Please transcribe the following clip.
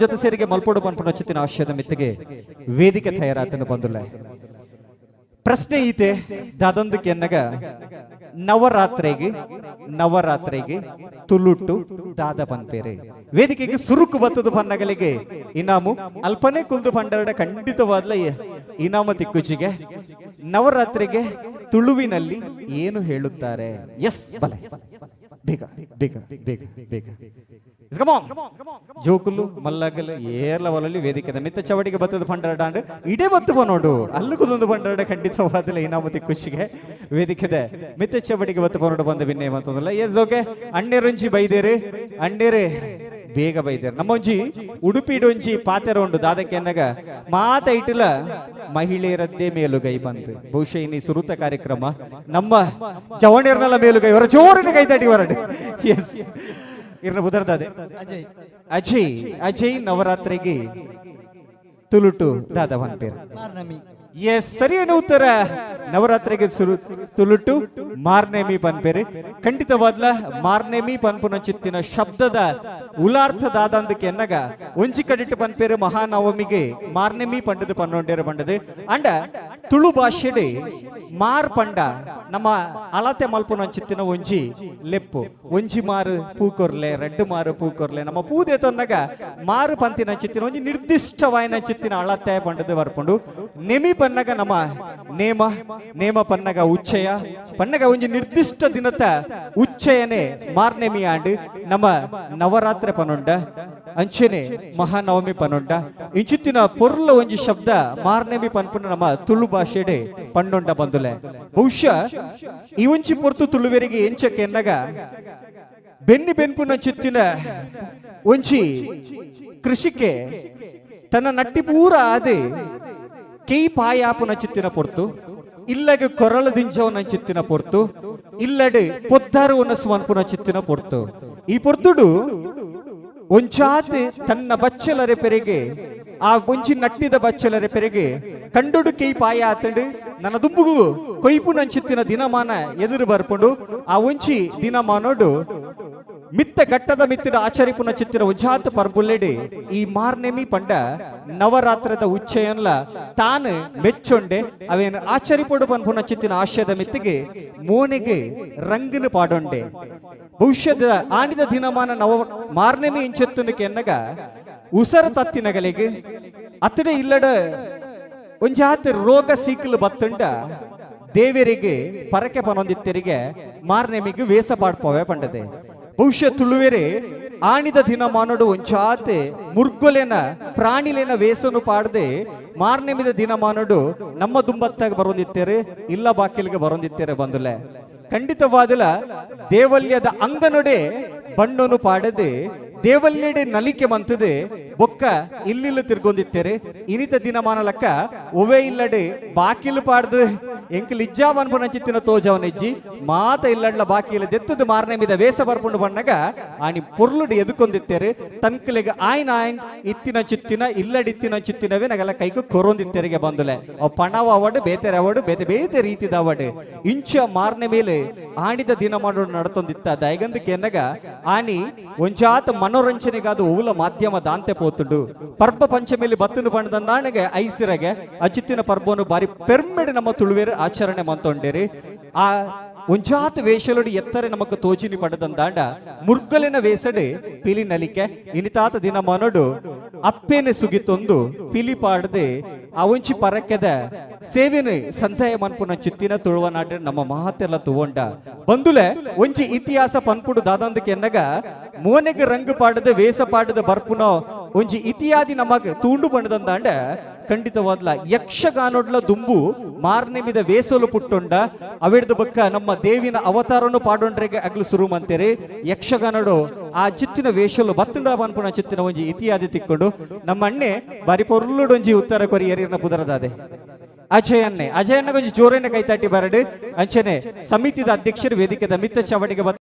ಜೊತೆ ಸೇರಿಗೆ ಮಲ್ಪೋಡು ಪನ್ಪುನ ಚಿತ್ತಿನ ಆಶಯದ ಮಿತ್ತಿಗೆ ವೇದಿಕೆ ತಯಾರಾತನು ಬಂದುಲೆ. ಪ್ರಶ್ನೆ ಈತೆ, ದಾದೊಂದಕ್ಕೆ ಎನ್ನಗ, ನವರಾತ್ರಿಗೆ ನವರಾತ್ರಿಗೆ ತುಳುಟ್ಟು ದಾದ ಪನ್ಪೇರೆ ವೇದಿಕೆಗೆ ಸುರುಕು ಬತ್ತದ ಪನ್ನಗಳಿಗೆ ಇನಾಮು ಅಲ್ಪನೆ ಕುಲ್ದು ಪಂಡರಡ ಖಂಡಿತವಾದ್ಲ ಇನಾಮ ತಿಕ್ಕುಚಿಗೆ ನವರಾತ್ರಿಗೆ ತುಳುವಿನಲ್ಲಿ ಏನು ಹೇಳುತ್ತಾರೆ? ಎಸ್, ಬಲೆ. ಬೇಗ ಬೇಗ ಬೇಗ ಬೇಗ. ಜೋಕುಲು ಮಲ್ಲಗಲು ಏರ್ಲ ಒಲಲ್ಲಿ ವೇದಿಕೆದ ಮಿತ್ತ ಚವಡಿಗೆ ಬತ್ತದ ಪಂಡರಡಾಂಡ್ ಇಡೇ ಬತ್ತು ನೋಡು. ಅಲ್ಲೂ ಕುದೊಂದು ಖಂಡಿತ ಖಂಡಿತವಾದಿಲ್ಲ ಇನಾಮತಿ ಖುಷಿಗೆ ವೇದಿಕೆದೆ ಮಿತ್ತ ಚವಡಿಗೆ ಬತ್ತು ಪನೋಡು ಬಂದ ಬಿನ್ನೆ ಮತ್ತೊಂದಲ್ಲ ಎಸ್ ಓಕೆ ಅಣ್ಣೆರುಂಚಿ ಬೈದೇರಿ. ಅಣ್ಣೇರೆ. ಬೇಗ ಬೈದೇರು ನಮ್ಮೊಂಜಿ ಉಡುಪಿಡೊಂಜಿ ಪಾತೆರ ಉಂಡು ದಾದಕ್ಕೆ ಅನ್ನಗ ಮಾತ ಇಟ್ಟಿಲ್ಲ ಮಹಿಳೆಯರದ್ದೇ ಮೇಲುಗೈ ಬಂತು ಬಹುಶಃ ಇನ್ನು ಸುರುತ ಕಾರ್ಯಕ್ರಮ ನಮ್ಮ ಜವಣಿಯರ್ನೆಲ್ಲ ಮೇಲುಗೈ ಹೊರ ಜೋರಿನ ಕೈ ತಡಿ ಹೊರಡು ಎಸ್ ಇರ್ನ ಉದರ್ದಾದೆ ಅಜಯ್. ಅಜಯ್ ಅಜಯ್ ನವರಾತ್ರಿಗೆ ತುಲುಟು ದಾದವನ್ ಪೇರು. ಎಸ್ ಸರಿಯಾದ ಉತ್ತರ? ನವರಾತ್ರಿಗೆ ಸುರು ತುಳುಟು ಮಾರ್ನೇಮಿ ಪನ್ಪೇರೆ. ಖಂಡಿತವಾದ್ಲ, ಮಾರ್ನೇಮಿ ಪನ್ಪುನ ಚಿತ್ತಿನ ಶಬ್ದದ ಉಲಾರ್ಥದಾದಂದಕ್ಕೆ ಎನ್ನಗ, ಒಂಜಿ ಕಡಿಟ್ಟು ಪನ್ಪೇರು ಮಹಾನವಮಿಗೆ ಮಾರ್ನೇಮಿ ಪಂಡದು ಪನ್ನೊಂಡೇರು ಪಂಡದು ಅಂಡ ತುಳು ಭಾಷೆಡೆ ಮಾರ್ ಪಂಡ ನಮ್ಮ ಅಳತೆ ಮಲ್ಪುನ ಚಿತ್ತಿನ ಒಂಜಿ ಲೆಪ್ಪು. ಒಂಜಿ ಮಾರು ಪೂಕೊರ್ಲೆ, ರೆಡ್ಡು ಮಾರು ಪೂಕೊರ್ಲೆ. ನಮ್ಮ ಪೂದೆ ತೊನ್ನಗ ಮಾರು ಪಂತಿನ ಚಿತ್ತಿನ ಒಂಜಿ ನಿರ್ದಿಷ್ಟವಾಯಿನ ಚಿತ್ತಿನ ಅಳತೆ ಪಂಡದು ಬರ್ಪುಂಡು ನೆಮಿ ಪನ್ನಗ ನಮ್ಮ ನೇಮ ನೇಮ ಪನ್ನಗ ಉಚ್ಚಯ. ಪನ್ನಗ ಒಂಜಿ ನಿರ್ದಿಷ್ಟ ದಿನದ ಉಚ್ಚಯನೆ ಮಾರ್ನೆಮಿ ಆಂಡ್ ನಮ್ಮ ನವರಾತ್ರಿ ಪನೊಂಡ, ಅಂಚೆನೆ ಮಹಾನವಮಿ ಪನೊಂಡ. ಇಂಚಿತ್ತಿನ ಪೊರ್ಲ ಒಂಜಿ ಶಬ್ದ ಮಾರ್ನೆಮಿ ಪನ್ಪುನ ನಮ್ಮ ತುಳು ಭಾಷೆಡೆ ಪಂಡೊಂಡ ಬಂದುಲೆ. ಬಹುಶಃ ಒಂಜಿ ಪೊರ್ತು ತುಳುವೆರಿಗೆ ಎಂಚ ಕೆನ್ನಗ ಬೆನ್ನಿ ಬೆನ್ಪುನ ಚುತ್ತಿನ ಒಂಜಿ ಕೃಷಿಕೆ ತನ್ನ ನಟ್ಟಿ ಪೂರ ಆದೆ ಕೈ ಪಾಯಾಪುನ ಚಿತ್ತಿನ ಪೊರ್ತು, ಇಲ್ಲಗೆ ಕೊರಳ ದಿಂಜವನ ಚಿತ್ತಿನ ಪೊರ್ತು, ಇಲ್ಲಡೆ ಪೊದ್ದಾರು ಒನಸುವನ್ಪುನ ಚಿತ್ತಿನ ಪೊರ್ತು. ಈ ಪೊರ್ತುಡು ಒಂಚಾತೆ ತನ್ನ ಬಚ್ಚಲರೆ ಪೆರೆಗೆ, ಆ ಒಂಚಿ ನಟ್ಟಿದ ಬಚ್ಚಲರೆ ಪೆರೆಗೆ ಕಂಡುಡು ಕೈ ಪಾಯ ಆತಂಡು ನನ್ನ ದುಂಬುಗು ಕೊಯ್ಪು ನಂಚುತ್ತಿನ ದಿನಮಾನ ಎದುರು ಬರ್ಕೊಂಡು ಆ ಉಂಚಿ ದಿನಮಾನೋಡು ಮಿತ್ತ ಗಟ್ಟದ ಮಿತ್ತಿನ ಆಚರಿಪುನ ಚಿತ್ತಿನ ಉಜಾತ ಪರ್ಬುಲ್ಲೆಡಿ ಈ ಮಾರ್ನೆಮಿ ಪಂಡ ನವರಾತ್ರದ ಉಚ್ಚಯನ್ಲ ತಾನು ಮೆಚ್ಚೊಂಡೆ ಅವೇನು ಆಚರಿಪಡು ಪನ್ಪುನ ಚಿತ್ತಿನ ಆಶಯದ ಮಿತ್ತಿಗೆ ಮೋನೆಗೆ ರಂಗಿನ ಪಾಡೊಂಡೆ ಭವಿಷ್ಯದ ಆಣಿದ ದಿನಮಾನ ನವ ಮಾರ್ನೆಮಿ ಇಂಚೆತ್ತುನಕ್ಕೆ ಕೆನ್ನಗ ಉಸರ ತತ್ತಿನಗಳಿಗೆ ಅತ್ತಡೆ ಇಲ್ಲಡ ಒಂಜಾತ ರೋಗ ಸೀಕಲು ಬತ್ತುಂಡ ದೇವರಿಗೆ ಪರಕೆ ಪನೊಂದಿತ್ತರಿಗೆ ಮಾರ್ನೆಮಿಗೆ ವೇಸ ಪಾಡ್ಪವೆ ಪಂಡದೆ. ಬಹುಶಃ ತುಳುವೆರೆ ಆಣಿದ ದಿನ ಮಾನಡು ಒಂಚಾತೆ ಮುರ್ಗೊಲೆನ ಪ್ರಾಣಿಲೆನ ವೇಸನು ಪಾಡದೆ ಮಾರ್ನೆಮಿದ ದಿನ ಮಾನಡು ನಮ್ಮ ದುಂಬತ್ತಾಗ ಬರೊಂದಿತ್ತೇರೆ, ಇಲ್ಲ ಬಾಕಿಲ್ಗೆ ಬರೊಂದಿತ್ತೇರೆ ಬಂದುಲೆ. ಖಂಡಿತವಾದಲ ದೇವಲ್ಯದ ಅಂಗನೊಡೆ ಬಣ್ಣನು ಪಾಡದೆ ದೇವಲ್ಲೆಡೆ ನಲಿಕೆ ಮಂತದೆ, ಬೊಕ್ಕ ಇಲ್ಲಿಲ್ಲ ತಿರ್ಗೊಂದಿತ್ತೇರೆ ಇನಿತ ದಿನಮಾನ ಲಕ್ಕ ಒವೆ ಇಲ್ಲಡೆ ಬಾಕಿಲು ಪಾಡ್ದು. ಎಂಕಲ್ ಚಿತ್ತಿನ ತೋಜವನ ಇಜ್ಜಿ, ಮಾತ ಇಲ್ಲಡ್ಲ ಬಾಕಿಲ ದೆತ್ತದ ಮಾರನೆ ಮಿದ ವೇಸ ಬರ್ಪುಂಡು ಬಣ್ಣಗ ಆನಿ ಪೊರ್ಲುಡು ಎದುಕೊಂದಿತ್ತೇರೆ ತನ್ಕಲೆಗ ಆಯ್ನ ಆಯ್ನ್ ಇತ್ತಿನ ಚಿತ್ತಿನ, ಇಲ್ಲಡಿತ್ತಿನ ಚಿತ್ತಿನವೇ ನಗಲ ಕೈಕು ಕೊರೊಂದಿತ್ತೇರಿಗೆ ಬಂದುಲೆ. ಅವ್ ಪಣವ ಅವಡು, ಬೇತೆರೆ ಅವಡು, ಬೇತೆ ಬೇತೆ ರೀತಿದ ಅವಡು. ಇಂಚ ಮಾರನೆ ಮೇಲೆ ಆಣಿದ ದಿನ ಮಾಡೋಣ ನಡತೊಂದಿತ್ತ ದಯಗಂದಕ್ಕೆ ಎನ್ನಗ ಆನಿ ಒಂಜಾತ ಮನೋರಂಜನೆಗಾದ ಊಲ ಮಾಧ್ಯಮ ದಾಂತೆ ಪೋತುಂಡು. ಪರ್ಪ ಪಂಚಮಿಲಿ ಬತ್ತನು ಬಣ್ಣದಂದಾಣಗೆ ಐಸಿರಗೆ ಅಚಿತ್ತಿನ ಪರ್ಬನು ಬಾರಿ ಪೆರ್ಮೆಡ್ ನಮ್ಮ ತುಳುವೇರು ಆಚರಣೆ ಮಂತೊಂಡೇರಿ. ಆ ಒಂಜಾತ ವೇಷಲುಡಿ ಎತ್ತರೆ ನಮಕ್ ತೋಚಿನಿ ಪಡೆದಂದಾಂಡ ಮುರ್ಗಲಿನ ವೇಸಡೆ ಪಿಲಿ ನಲಿಕೆ, ಇನಿತಾತ ದಿನ ಮನೋಡು ಅಪ್ಪೇನೆ ಸುಗಿತೊಂದು ಪಿಲಿ ಪಾಡದೆ ಅವಂಚಿ ಒಂಚಿ ಪರಕ್ಕೆದ ಸೇವೆನೆ ಸಂತಾಯ ಮನ್ಪುನ ಚಿತ್ತಿನ ತುಳುವನಾಟ ನಮ್ಮ ಮಹತ್ತೆಲ್ಲ ತುಗೊಂಡ ಬಂದುಲೆ ಒಂಜಿ ಇತಿಹಾಸ ಪನ್ಪುಡು ದಾದಂದ ಕೆನ್ನಗ ಮೋನೆಗೆ ರಂಗು ಪಾಡದೆ ವೇಸ ಪಾಡದೆ ಬರ್ಪುನೋ ಒಂಜಿ ಇತಿಯಾದಿ ನಮಗ್ ತೂಂಡು ಬಣ್ಣದಂದಾಂಡ ಖಂಡಿತವಾದ್ಲ. ಯಕ್ಷಗಾನೊಡ್ಲ ದುಂಬು ಮಾರ್ನೆಮಿದ ವೇಸಲು ಪುಟ್ಟೊಂಡ, ಅವಿಡ್ದು ಬಕ್ಕ ನಮ್ಮ ದೇವಿನ ಅವತಾರನು ಪಾಡೊಂಡ್ರೆಗೆ ಅಗ್ಲು ಶುರು ಮಂತೇರಿ. ಯಕ್ಷಗಾನಡು ಆ ಚಿತ್ತಿನ ವೇಷಲು ಬತ್ತುಂಡ ಪನ್ಪುನ ಚಿತ್ತಿನ ಒಂಜಿ ಇತಿಯಾದಿ ತಿಕ್ಕೊಂಡು ನಮ್ಮ ಅಣ್ಣೆ ಬಾರಿ ಪೊರ್ಲುಡೊಂಜಿ ಉತ್ತರ ಕೊರಿ ಎರಿಯರ್ನ ಪುದರದಾದೆ. ಅಜಯನ್ನೇ ಅಜಯನ್ನ ಕೊಂಚ ಜೋರನ್ನ ಕೈ ತಟ್ಟಿ ಬರಡು. ಅಂಚನೆ ಸಮಿತಿದ ಅಧ್ಯಕ್ಷರು ವೇದಿಕೆದ ಮಿತ್ತ ಚಾವಣಿಗೆ